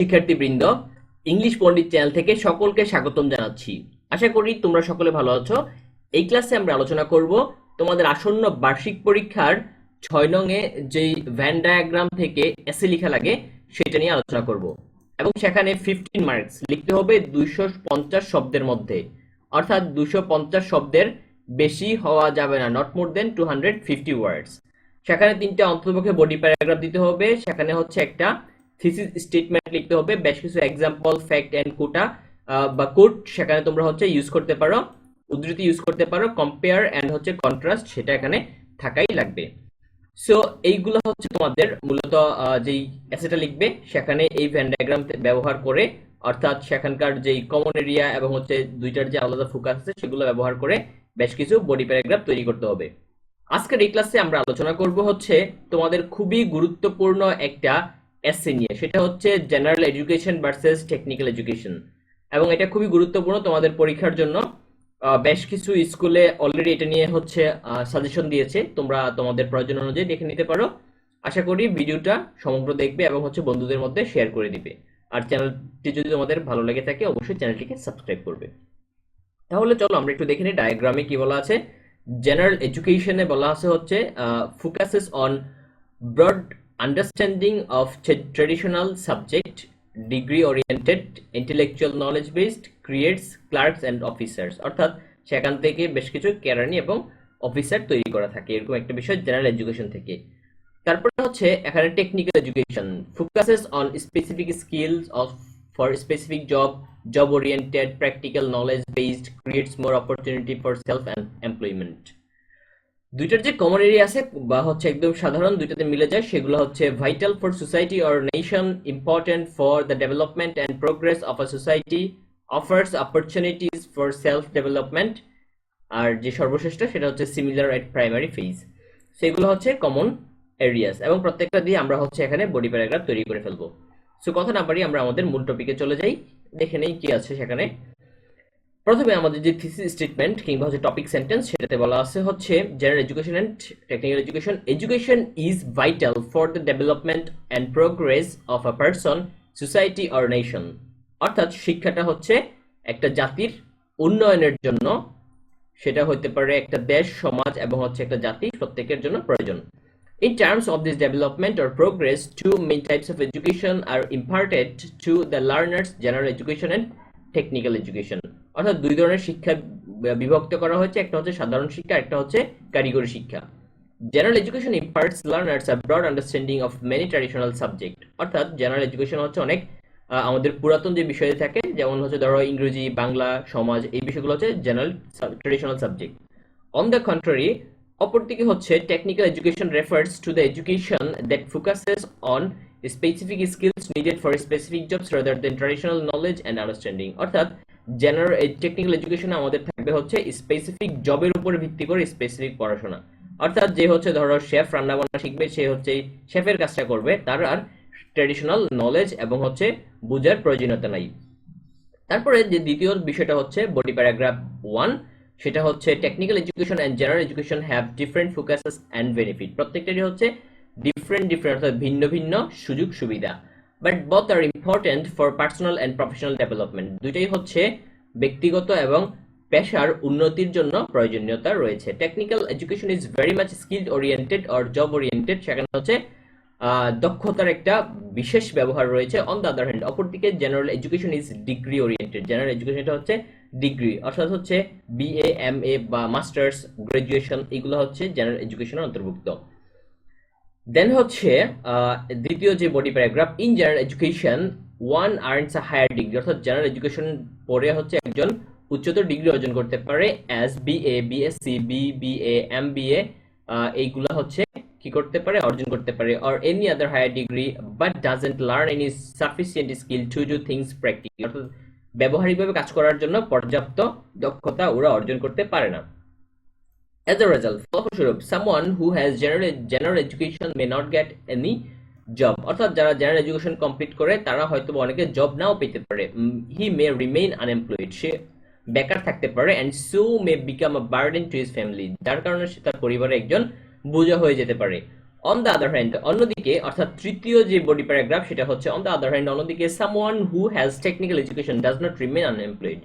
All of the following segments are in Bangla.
শিক্ষার্থীবৃন্দ, ইংলিশ পণ্ডিত চ্যানেল থেকে সকলকে স্বাগতম জানাচ্ছি। আশা করি তোমরা সকলে ভালো আছো। এই ক্লাসে আমরা আলোচনা করব তোমাদের আসন্ন বার্ষিক পরীক্ষার ছয় নং এ যেই ভ্যান ডায়াগ্রাম থেকে এসে লেখা লাগে, সেটা নিয়ে আলোচনা করব। এবং সেখানে ফিফটিন মার্কস লিখতে হবে দুইশো পঞ্চাশ শব্দের মধ্যে। অর্থাৎ দুশো পঞ্চাশ শব্দের বেশি হওয়া যাবে না not more than two hundred fifty words সেখানে তিনটা অন্ততপক্ষে বডি প্যারাগ্রাফ দিতে হবে, সেখানে হচ্ছে একটা থিসিস স্টেটমেন্ট লিখতে হবে, বেশ কিছু এক্সাম্পল ফ্যাক্ট এন্ড কোটা বা কোট সেখানে তোমরা হচ্ছে ইউজ করতে পারো, উদ্ধৃতি ইউজ করতে পারো কম্পেয়ার এন্ড হচ্ছে কন্ট্রাস্ট সেটা এখানে থাকাই লাগবে। সো এইগুলো হচ্ছে তোমাদের মূলত যেই অ্যাসেটা লিখবে, সেখানে এই ভ্যান ডায়াগ্রাম ব্যবহার করে, অর্থাৎ সেখানকার যেই কমন এরিয়া এবং হচ্ছে দুইটার যে আলাদা ফোকাস আছে, সেগুলো ব্যবহার করে বেশ কিছু বডি প্যারাগ্রাফ তৈরি করতে হবে। আজকের এই ক্লাসে আমরা আলোচনা করব হচ্ছে তোমাদের খুবই গুরুত্বপূর্ণ একটা এসে নিয়ে, সেটা হচ্ছে general education versus technical education এবং এটা খুবই গুরুত্বপূর্ণ তোমাদের পরীক্ষার জন্য। বেশ কিছু স্কুলে অলরেডি এটা নিয়ে হচ্ছে সাজেশন দিয়েছে। তোমরা তোমাদের প্রয়োজন অনুযায়ী দেখে নিতে পারো। আশা করি ভিডিওটা সমগ্র দেখবে এবং হচ্ছে বন্ধুদের মধ্যে শেয়ার করে দিবে। আর চ্যানেলটি যদি তোমাদের ভালো লেগে থাকে, অবশ্যই চ্যানেলটিকে সাবস্ক্রাইব করবে। তাহলে চলো আমরা একটু দেখে নিই ডায়াগ্রামে কি বলা আছে। জেনারেল এডুকেশনে বলা আছে হচ্ছে focuses on broad understanding of traditional subject degree oriented intellectual knowledge based creates clerks and officers অর্থাৎ সেখান থেকে বেশ কিছু কেরানি এবং অফিসার তৈরি করা থাকে, এরকম একটা বিষয় জেনারেল এডুকেশন থেকে। তারপরে হচ্ছে এখানে technical education focuses on specific skills of for specific job job oriented practical knowledge based creates more opportunity for self employment দুইটার যে কমন এরিয়া আছে বা হচ্ছে একদম সাধারণ দুইটাতে মিলে যায়, সেগুলো হচ্ছে vital for society or nation important for the development and progress of a society offers opportunities for self development আর যে সর্বশ্রেষ্ঠ সেটা হচ্ছে সিমিলার এট প্রাইমারি ফেজ সেগুলো হচ্ছে কমন এরিয়াস এবং প্রত্যেকটা দিয়ে আমরা হচ্ছে এখানে বডি প্যারাগ্রাফ তৈরি করে ফেলব। সো কথা না পারি আমরা আমাদের মূল টপিকে চলে যাই। দেখে নেই কি আছে সেখানে। প্রথমে আমাদের যে থিসিস স্টেটমেন্ট কিংবা হচ্ছে টপিক সেন্টেন্স সেটাতে বলা আছে হচ্ছে general education and technical education education is vital for the development and progress of a person society or nation অর্থাৎ শিক্ষাটা হচ্ছে একটা জাতির উন্নয়নের জন্য সেটা হতে পারে একটা দেশ সমাজ এবং হচ্ছে একটা জাতি প্রত্যেকের জন্য প্রয়োজন। In terms of this development or progress, two main types of education are imparted to the learners, general education and technical education. অর্থাৎ দুই ধরনের শিক্ষা বিভক্ত করা হয়েছে। একটা হচ্ছে সাধারণ শিক্ষা, একটা হচ্ছে কারিগরি শিক্ষা। General education imparts learners a broad understanding of many traditional subject. অর্থাৎ জেনারেল এডুকেশন হচ্ছে অনেক আমাদের পুরাতন যে বিষয় থাকে, যেমন হচ্ছে ধরো ইংরেজি, বাংলা, সমাজ, এই বিষয়গুলো হচ্ছে general traditional subject on the contrary অপরদিকে হচ্ছে technical education refers to the education that focuses on specific skills needed for specific jobs rather than traditional knowledge and understanding অর্থাৎ জেনারেল টেকনিক্যাল এডুকেশনে আমাদের থাকবে হচ্ছে স্পেসিফিক জবের উপরে ভিত্তি করে স্পেসিফিক পড়াশোনা। অর্থাৎ যে হচ্ছে ধরো শেফ রান্না বান্না শিখবে, সে হচ্ছে শেফের কাজটা করবে, তার আর ট্রেডিশনাল নলেজ এবং হচ্ছে বুঝার প্রয়োজনীয়তা নাই। তারপরে যে দ্বিতীয় বিষয়টা হচ্ছে বডি প্যারাগ্রাফ ওয়ান সেটা হচ্ছে technical education and general education have different focuses and benefit প্রত্যেকটারই হচ্ছে ডিফারেন্ট ডিফারেন্ট অর্থাৎ ভিন্ন ভিন্ন সুযোগ সুবিধা but both are important for personal and professional development দুইটাই হচ্ছে ব্যক্তিগত এবং পেশার উন্নতির জন্য প্রয়োজনীয়তা রয়েছে। Technical education is very much skill oriented or job oriented সেখানে হচ্ছে দক্ষতার একটা বিশেষ ব্যবহার রয়েছে। অন দ্য আদার হ্যান্ড অপরদিকে general education is degree oriented general education এটা হচ্ছে ডিগ্রি অর্থাৎ হচ্ছে বিএ এম এ বা মাস্টার্স গ্রাজুয়েশন এগুলো হচ্ছে জেনারেল এডুকেশনের অন্তর্ভুক্ত। দেন হচ্ছে দ্বিতীয় যে body paragraph in general education one earns a higher degree অর্থাৎ জেনারেল এডুকেশন পড়ে হচ্ছে একজন উচ্চতর ডিগ্রি অর্জন করতে পারে such as BA BSc BBA MBA এইগুলো হচ্ছে কি করতে পারে, অর্জন করতে পারে or any other higher degree but doesn't learn any sufficient skill to do things practical অর্থাৎ, ব্যবহারিকভাবে কাজ করার জন্য পর্যাপ্ত দক্ষতা ওরা অর্জন করতে পারে না। As a result, someone who has general general education may not get any job. অর্থাৎ যারা জেনারেল এডুকেশন কমপ্লিট করে তারা হয়তো অনেকে জব নাও পেতে পারে। হি মে রিমেইন আনএমপ্লয়েড সে বেকার থাকতে পারে and so may become a burden to his family যার কারণে সে তার পরিবারে একজন বোঝা হয়ে যেতে পারে। অন দ্য আদার হ্যান্ড অন্যদিকে অর্থাৎ তৃতীয় যে বডি প্যারাগ্রাফ সেটা হচ্ছে অন দ্য আদার হ্যান্ড অন্যদিকে someone who has technical education does not remain unemployed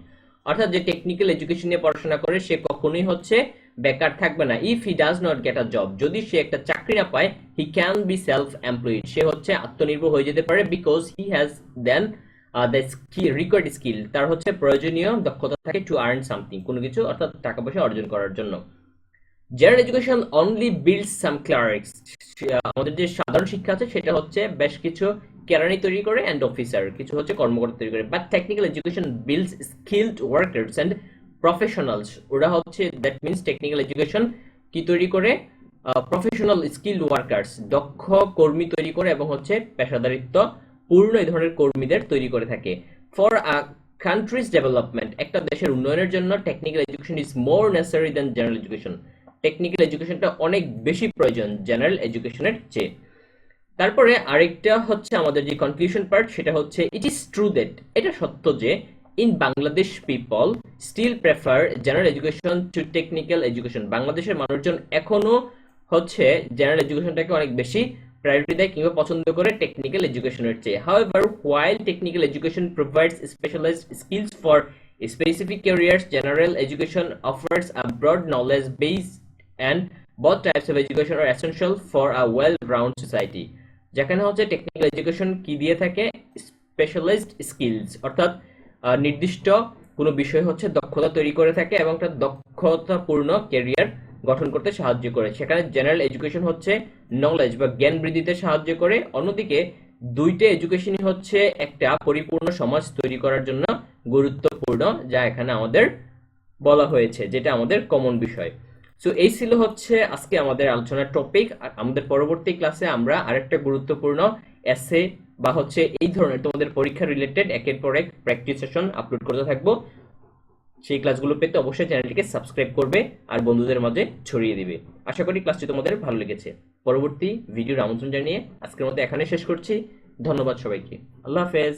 অর্থাৎ যে টেকনিক্যাল এডুকেশন নিয়ে পড়াশোনা করে সে কখনোই হচ্ছে বেকার থাকবে না। If he does not get a job যদি সে একটা চাকরি না পায় he can be self employed সে হচ্ছে আত্মনির্ভর হয়ে যেতে পারে because he has then required skill তার হচ্ছে প্রয়োজনীয় দক্ষতা থাকে টু আর্ন সামথিং কোনো কিছু, অর্থাৎ টাকা পয়সা অর্জন করার জন্য। General education only build some আমাদের যে সাধারণ শিক্ষা আছে, সেটা হচ্ছে বেশ কিছু কেরানি তৈরি করে অ্যান্ড অফিসার কিছু হচ্ছে কর্মকর্তা তৈরি করে। But technical education builds skilled workers and professionals ওরা হচ্ছে দ্যাট মিনস টেকনিক্যাল এডুকেশন কি তৈরি করে? প্রফেশনাল স্কিল ওয়ার্কার্স দক্ষ কর্মী তৈরি করে এবং হচ্ছে পেশাদারিত্ব পূর্ণ এই ধরনের কর্মীদের তৈরি করে থাকে। ফর আ কান্ট্রিজ ডেভেলপমেন্ট একটা দেশের উন্নয়নের জন্য technical education is more necessary than general education technical এডুকেশনটা অনেক বেশি প্রয়োজন জেনারেল এডুকেশনের চেয়ে। তারপরে আরেকটা হচ্ছে আমাদের যে কনক্লুশন পার্ট সেটা হচ্ছে ইট ইজ ট্রু দ্যাট এটা সত্য যে in Bangladesh people still prefer general education to technical education বাংলাদেশের মানুষজন এখনও হচ্ছে জেনারেল এডুকেশনটাকে অনেক বেশি প্রায়োরিটি দেয় কিংবা পছন্দ করে টেকনিক্যাল এডুকেশনের চেয়ে। However while technical education provides specialised skills for specific careers, general education offers a broad knowledge base and both types of education are essential for a well-rounded society যেখানে হচ্ছে টেকনিক্যাল এডুকেশন কি দিয়ে থাকে? স্পেশালাইজড স্কিলস অর্থাৎ নির্দিষ্ট কোনো বিষয় হচ্ছে দক্ষতা তৈরি করে থাকে এবং একটা দক্ষতাপূর্ণ ক্যারিয়ার গঠন করতে সাহায্য করে। সেখানে জেনারেল এডুকেশন হচ্ছে নলেজ বা জ্ঞান বৃদ্ধিতে সাহায্য করে। অন্যদিকে দুইটা এডুকেশনই হচ্ছে একটা পরিপূর্ণ সমাজ তৈরি করার জন্য গুরুত্বপূর্ণ, যা এখানে আমাদের বলা হয়েছে, যেটা আমাদের কমন বিষয়। সো এই ছিল হচ্ছে আজকে আমাদের আলোচনার টপিক আর আমাদের পরবর্তী ক্লাসে আমরা আরেকটা গুরুত্বপূর্ণ এসে বা হচ্ছে এই ধরনের তোমাদের পরীক্ষা রিলেটেড একের পর এক প্র্যাকটিস সেশন আপলোড করতে থাকব। সেই ক্লাসগুলো পেতে অবশ্যই চ্যানেলটিকে সাবস্ক্রাইব করবে আর বন্ধুদের মাঝে ছড়িয়ে দিবে। আশা করি ক্লাসটি তোমাদের ভালো লেগেছে। পরবর্তী ভিডিওর আমন্ত্রণ জানিয়ে আজকের মতো এখানে শেষ করছি। ধন্যবাদ সবাইকে। আল্লাহ হাফেজ।